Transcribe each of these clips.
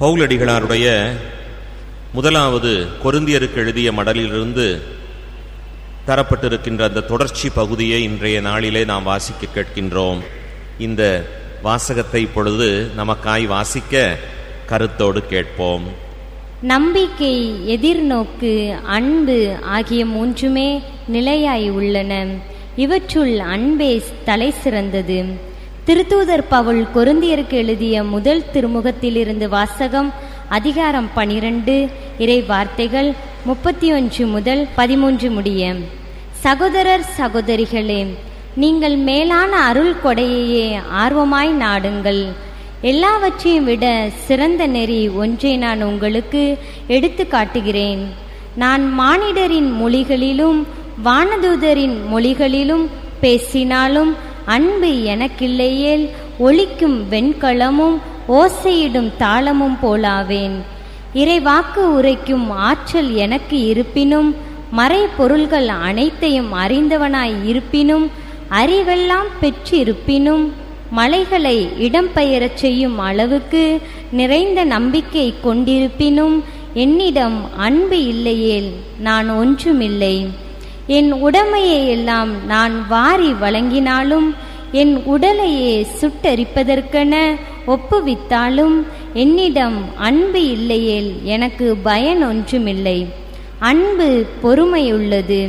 பவுலடிகளாருடைய முதலாவது கொருந்தியருக்கு எழுதிய மடலிலிருந்து தரப்பட்டிருக்கின்ற அந்த தொடர்ச்சி பகுதியை இன்றைய நாளிலே நாம் வாசிக்க கேட்கின்றோம். இந்த வாசகத்தை இப்பொழுது நமக்காய் வாசிக்க கருத்தோடு கேட்போம். நம்பிக்கை எதிர்நோக்கு அன்பு ஆகிய மூன்றுமே நிலையாய் உள்ளன. இவற்றுள் அன்பே தலை சிறந்தது. திருத்தூதர் பவுல் கொருந்தியருக்கு எழுதிய முதல் திருமுகத்திலிருந்து வாசகம் அதிகாரம் பனிரெண்டு இறை வார்த்தைகள் முப்பத்தி ஒன்று முதல் பதிமூன்று முடிய சகோதரர் சகோதரிகளே நீங்கள் மேலான அருள் கொடையையே ஆர்வமாய் நாடுங்கள். எல்லாவற்றையும் விட சிறந்த நெறி ஒன்றை நான் உங்களுக்கு எடுத்து காட்டுகிறேன். நான் மானிடரின் மொழிகளிலும் வானதூதரின் மொழிகளிலும் பேசினாலும் அன்பு எனக்கில்லையேல் ஒளிக்கும் வெண்கலமும் ஓசையிடும் தாளமும் போலாவேன். இறைவாக்கு உரைக்கும் ஆற்றல் எனக்கு இருப்பினும் மறை பொருள்கள் அனைத்தையும் அறிந்தவனாய் இருப்பினும் அறிவெல்லாம் பெற்றிருப்பினும் மலைகளை இடம்பெயரச் செய்யும் அளவுக்கு நிறைந்த நம்பிக்கை கொண்டிருப்பினும் என்னிடம் அன்பு இல்லையேல் நான் ஒன்றுமில்லை. என் உடமையை எல்லாம் நான் வாரி வழங்கினாலும் என் உடலையே சுட்டரிப்பதற்கென ஒப்புவித்தாலும் என்னிடம் அன்பு இல்லையேல் எனக்கு பயன் ஒன்றுமில்லை. அன்பு பொறுமையுள்ளது.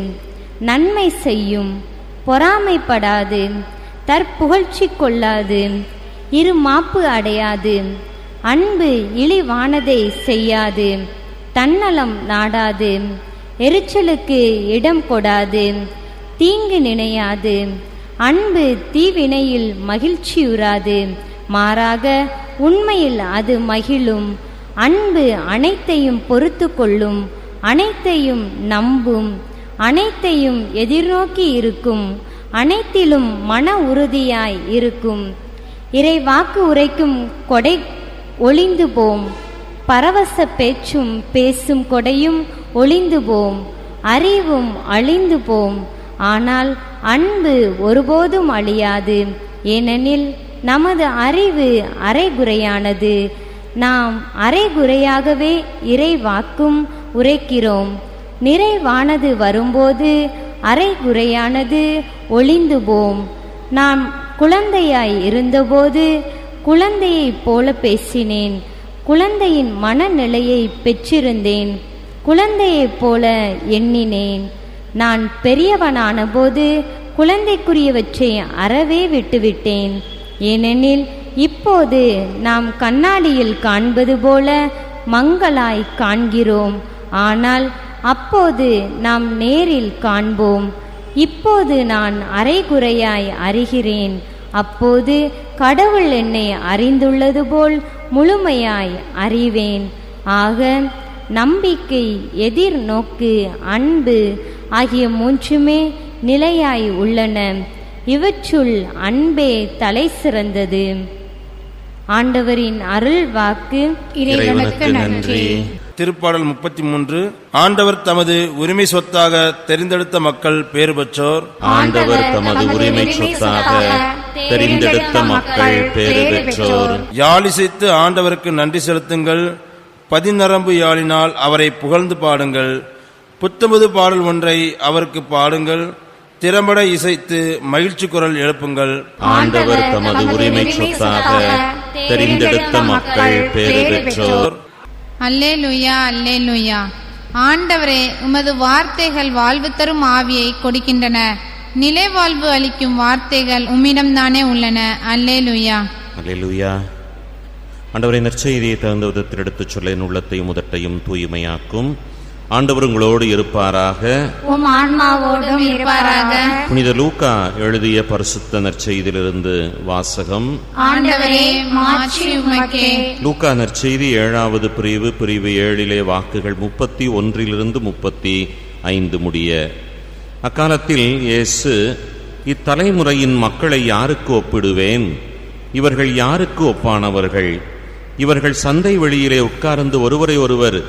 நன்மை செய்யும். பொறாமைப்படாது. தற்புகழ்ச்சி கொள்ளாது. இரு மாப்பு அடையாது. அன்பு இழிவானதை செய்யாது. தன்னலம் நாடாது. எரிச்சலுக்கு இடம் கொடாது தீங்கு நினையாது அன்பு தீவினையில் மகிழ்ச்சியுறாது. மாறாக உண்மையில் அது மகிழும் அன்பு அனைத்தையும் பொறுத்து கொள்ளும் அனைத்தையும் நம்பும் அனைத்தையும் எதிர்நோக்கி இருக்கும் அனைத்திலும் மன உறுதியாய் இருக்கும். இறை வாக்கு உரைக்கும் கொடை ஒளிந்து போம். பரவச பேச்சும் பேசும் கொடையும் ஒளிந்து போம் அறிவும் அழிந்து போம். ஆனால் அன்பு ஒருபோதும் அழியாது. ஏனெனில் நமது அறிவு அரைகுறையானது. நாம் அரைகுறையாகவே இறைவாக்கும் உரைக்கிறோம். நிறைவானது வரும்போது அரைகுறையானது ஒளிந்து போம். நான் குழந்தையாய் இருந்தபோது குழந்தையைப் போல பேசினேன். குழந்தையின் மனநிலையை பெற்றிருந்தேன். குழந்தையைப் போல எண்ணினேன். நான் பெரியவனான போது குழந்தைக்குரியவற்றை அறவே விட்டுவிட்டேன். ஏனெனில் இப்போது நாம் கண்ணாடியில் காண்பது போல மங்களாய் காண்கிறோம். ஆனால் அப்போது நாம் நேரில் காண்போம். இப்போது நான் அரைகுறையாய் அறிகிறேன். அப்போது கடவுள் என்னை அறிந்துள்ளது போல் முழுமையாய் அறிவேன். ஆக நம்பிக்கை எதிர்நோக்கு அன்பு ஆகிய மூன்றுமே நிலையாய் உள்ளன. இவற்றுள் அன்பே தலை சிறந்தது. ஆண்டவரின் அருள் வாக்கு இறைவனுக்கு நன்றி. திருப்பாடல் முப்பத்தி மூன்று ஆண்டவர் தமது உரிமை சொத்தாக தெரிந்தெடுத்த மக்கள் பேறு பெற்றோர் ஆண்டவர் தமது உரிமை சொத்தாக தெரிந்தெடுத்த மக்கள் பேறு பெற்றோர். யாழிசைத்து ஆண்டவருக்கு நன்றி செலுத்துங்கள். பதிநரம்பு யாழினால் அவரை புகழ்ந்து பாடுங்கள். புத்தமுது பாடல் ஒன்றை அவருக்கு பாடுங்கள். திறம்பட இசைத்து மகிழ்ச்சி குரல் எழுப்புங்கள். ஆண்டவர் தமது உரிமை சொத்தாக தெரிந்தெடுத்த மக்கள் பேறு பெற்றோர். அல்லேலுயா அல்லேலுயா. ஆண்டவரே உமது வார்த்தைகள் வாழ்வு தரும் ஆவியை கொடுக்கின்றன. நிலை வாழ்வு அளிக்கும் வார்த்தைகள் உம்மிடம்தானே உள்ளன. அல்லேலுயா. அல்லேலூயா. ஆண்டவரை நற்செய்தியை தகுந்த விதத்தில் எடுத்துச் சொல்ல என் உள்ளத்தையும் உதட்டையும் தூய்மையாக்கும். ஆண்டவர் உங்களோடு இருப்பாராக. புனித லூக்கா எழுதிய பரிசுத்த நற்செய்தியிலிருந்து வாசகம். ஆண்டவரே மாட்சி உமக்கே. லூக்கா நற்செய்தி ஏழாவது பிரிவு பிரிவு ஏழிலே வாக்குகள் முப்பத்தி ஒன்றிலிருந்து முப்பத்தி ஐந்து முடிய அக்காலத்தில் இயேசு இத்தலைமுறையின் மக்களை யாருக்கு ஒப்பிடுவேன்? இவர்கள் யாருக்கு ஒப்பானவர்கள்? இவர்கள் சந்தை வெளியிலே உட்கார்ந்து ஒருவரை ஒருவர்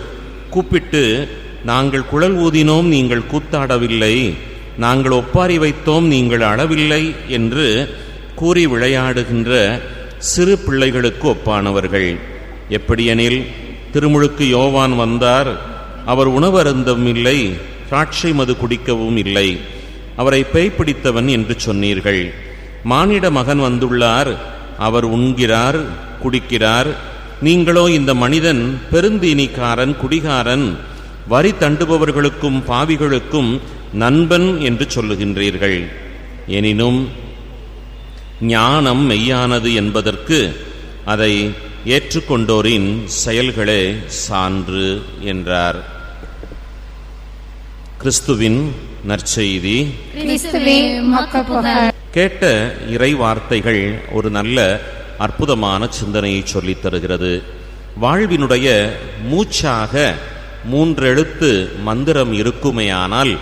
கூப்பிட்டு நாங்கள் குழல் ஊதினோம் நீங்கள் கூத்தாடவில்லை. நாங்கள் ஒப்பாரி வைத்தோம் நீங்கள் அளவில்லை என்று கூறி விளையாடுகின்ற சிறு பிள்ளைகளுக்கு ஒப்பானவர்கள். எப்படியெனில் திருமுழுக்கு யோவான் வந்தார். அவர் உணவருந்தம் இல்லை. திராட்சை மது குடிக்கவும் இல்லை. அவரை பேய் பிடித்தவன் என்று சொன்னீர்கள். மானிட மகன் வந்துள்ளார். அவர் உண்கிறார் குடிக்கிறார். நீங்களோ இந்த மனிதன் பெருந்தீனிக்காரன் குடிகாரன் வரி தண்டுபவர்களுக்கும் பாவிகளுக்கும் நண்பன் என்று சொல்லுகின்றீர்கள். எனினும் ஞானம் மெய்யானது என்பதற்கு அதை ஏற்றுக்கொண்டோரின் செயல்களே சான்று என்றார். கிறிஸ்துவின் நற்செய்தி. கேட்ட இறை வார்த்தைகள் ஒரு நல்ல அற்புதமான சிந்தனையை சொல்லித் தருகிறது. வாழ்வினுடைய மூச்சாக மூன்றெழுத்து மந்திரம் இருக்குமேயானால்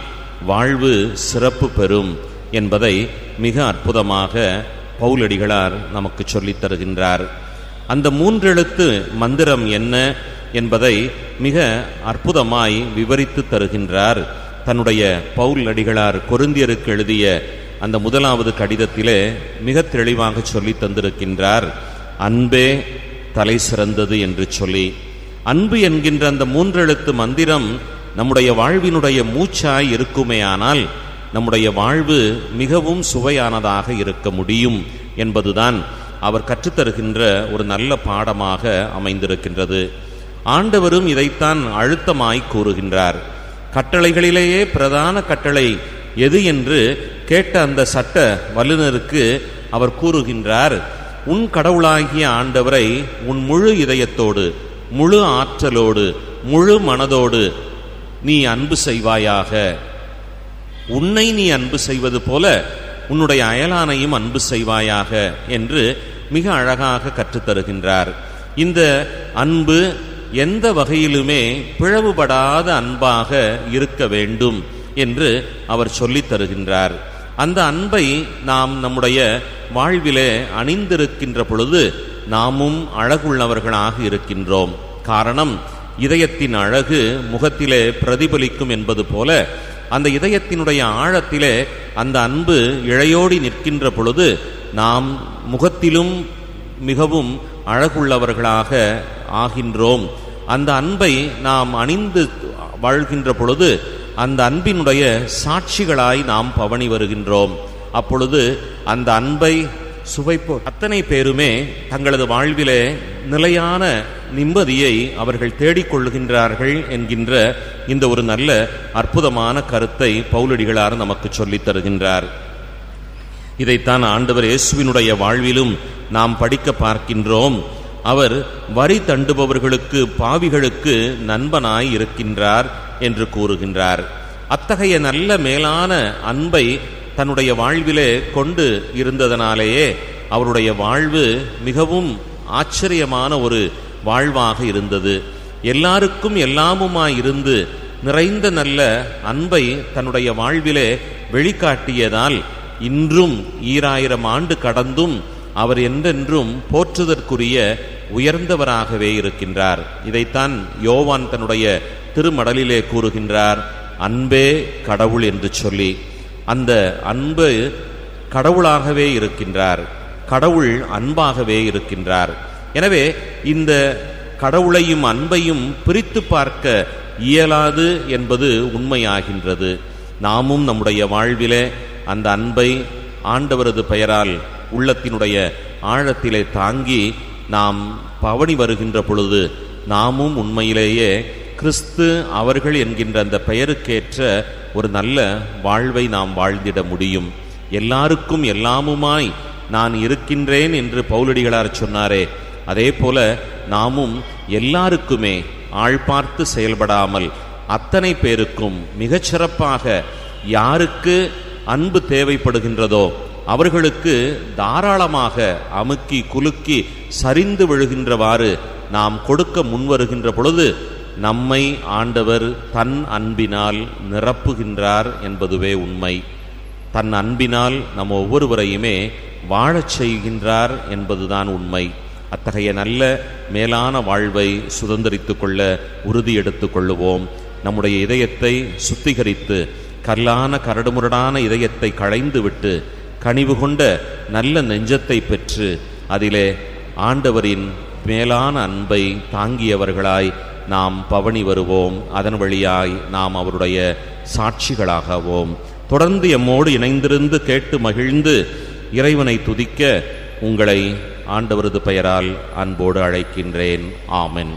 வாழ்வு சிறப்பு பெறும் என்பதை மிக அற்புதமாக பவுலடிகளார் நமக்கு சொல்லித் தருகின்றார். அந்த மூன்றெழுத்து மந்திரம் என்ன என்பதை மிக அற்புதமாய் விவரித்து தருகின்றார். தன்னுடைய பவுல் அடிகளார் கொருந்தியருக்கு எழுதிய அந்த முதலாவது கடிதத்திலே மிக தெளிவாக சொல்லி தந்திருக்கின்றார் அன்பே தலை சிறந்தது என்று சொல்லி. அன்பு என்கின்ற அந்த மூன்றெழுத்து மந்திரம் நம்முடைய வாழ்வினுடைய மூச்சாய் இருக்குமேயானால் நம்முடைய வாழ்வு மிகவும் சுவையானதாக இருக்க முடியும் என்பதுதான் அவர் கற்றுத்தருகின்ற ஒரு நல்ல பாடமாக அமைந்திருக்கின்றது. ஆண்டவரும் இதைத்தான் அழுத்தமாய் கூறுகின்றார். கட்டளைகளிலேயே பிரதான கட்டளை எது என்று கேட்ட அந்த சட்ட வல்லுநருக்கு அவர் கூறுகின்றார் உன் கடவுளாகிய ஆண்டவரை உன் முழு இதயத்தோடு முழு ஆற்றலோடு முழு மனதோடு நீ அன்பு செய்வாயாக. உன்னை நீ அன்பு செய்வது போல உன்னுடைய அயலானையும் அன்பு செய்வாயாக என்று மிக அழகாக கற்றுத்தருகின்றார். இந்த அன்பு எந்த வகையிலுமே பிளவுபடாத அன்பாக இருக்க வேண்டும் என்று அவர் சொல்லித் தருகின்றார். அந்த அன்பை நாம் நம்முடைய வாழ்விலே அணிந்திருக்கின்ற பொழுது நாமும் அழகுள்ளவர்களாக இருக்கின்றோம். காரணம் இதயத்தின் அழகு முகத்திலே பிரதிபலிக்கும் என்பது போல அந்த இதயத்தினுடைய ஆழத்திலே அந்த அன்பு இழையோடி நிற்கின்ற பொழுது நாம் முகத்திலும் மிகவும் அழகுள்ளவர்களாக ஆகின்றோம். அந்த அன்பை நாம் அணிந்து வாழ்கின்ற பொழுது அந்த அன்பினுடைய சாட்சிகளாய் நாம் பவனி வருகின்றோம். அப்பொழுது அந்த அன்பை சுவைப்போ அத்தனை பேருமே தங்களது வாழ்விலே நிலையான நிம்மதியை அவர்கள் தேடிக்கொள்ளுகின்றார்கள் என்கின்ற இந்த ஒரு நல்ல அற்புதமான கருத்தை பௌலடிகளார் நமக்கு சொல்லித் தருகின்றார். இதைத்தான் ஆண்டவர் இயேசுவினுடைய வாழ்விலும் நாம் படிக்க பார்க்கின்றோம். அவர் வரி தண்டுபவர்களுக்கு பாவிகளுக்கு நண்பனாய் இருக்கின்றார் என்று கூறுகின்றார். அத்தகைய நல்ல மேலான அன்பை தன்னுடைய வாழ்விலே கொண்டு இருந்ததனாலேயே அவருடைய வாழ்வு மிகவும் ஆச்சரியமான ஒரு வாழ்வாக இருந்தது. எல்லாருக்கும் எல்லாமுமாய் இருந்து நிறைந்த நல்ல அன்பை தன்னுடைய வாழ்விலே வெளிக்காட்டியதால் இன்றும் ஈராயிரம் ஆண்டு கடந்தும் அவர் என்றென்றும் போற்றுதற்குரிய உயர்ந்தவராகவே இருக்கின்றார். இதைத்தான் யோவான் தன்னுடைய திருமடலிலே கூறுகின்றார். அன்பே கடவுள் என்று சொல்லி. அந்த அன்பு கடவுளாகவே இருக்கின்றார். கடவுள் அன்பாகவே இருக்கின்றார். எனவே இந்த கடவுளையும் அன்பையும் பிரித்து பார்க்க இயலாது என்பது உண்மையாகின்றது. நாமும் நம்முடைய வாழ்விலே அந்த அன்பை ஆண்டவரது பெயரால் உள்ளத்தினுடைய ஆழத்திலே தாங்கி நாம் பவனி வருகின்ற பொழுது நாமும் உண்மையிலேயே கிறிஸ்து அவர்கள் என்கின்ற அந்த பெயருக்கேற்ற ஒரு நல்ல வாழ்வை நாம் வாழ்ந்திட முடியும். எல்லாருக்கும் எல்லாமுமாய் நான் இருக்கின்றேன் என்று பௌலடிகளார் சொன்னாரே. அதே போல நாமும் எல்லாருக்குமே ஆள் பார்த்து செயல்படாமல் அத்தனை பேருக்கும் மிகச்சிறப்பாக யாருக்கு அன்பு தேவைப்படுகின்றதோ அவர்களுக்கு தாராளமாக அமுக்கி குலுக்கி சரிந்து விழுகின்றவாறு நாம் கொடுக்க முன்வருகின்ற பொழுது நம்மை ஆண்டவர் தன் அன்பினால் நிரப்புகின்றார் என்பதுவே உண்மை. தன் அன்பினால் நம் ஒவ்வொருவரையுமே வாழச் செய்கின்றார் என்பதுதான் உண்மை. அத்தகைய நல்ல மேலான வாழ்வை சுதந்திரித்து கொள்ள உறுதி எடுத்து கொள்ளுவோம். நம்முடைய இதயத்தை சுத்திகரித்து கல்லான கரடுமுரடான இதயத்தை களைந்துவிட்டு கனிவு கொண்ட நல்ல நெஞ்சத்தை பெற்று அதிலே ஆண்டவரின் மேலான அன்பை தாங்கியவர்களாய் நாம் பவனி வருவோம். அதன் வழியாய் நாம் அவருடைய சாட்சிகளாகவும். தொடர்ந்து எம்மோடு இணைந்திருந்து கேட்டு மகிழ்ந்து இறைவனை துதிக்க உங்களை ஆண்டவரது பெயரால் அன்போடு அழைக்கின்றேன். ஆமென்.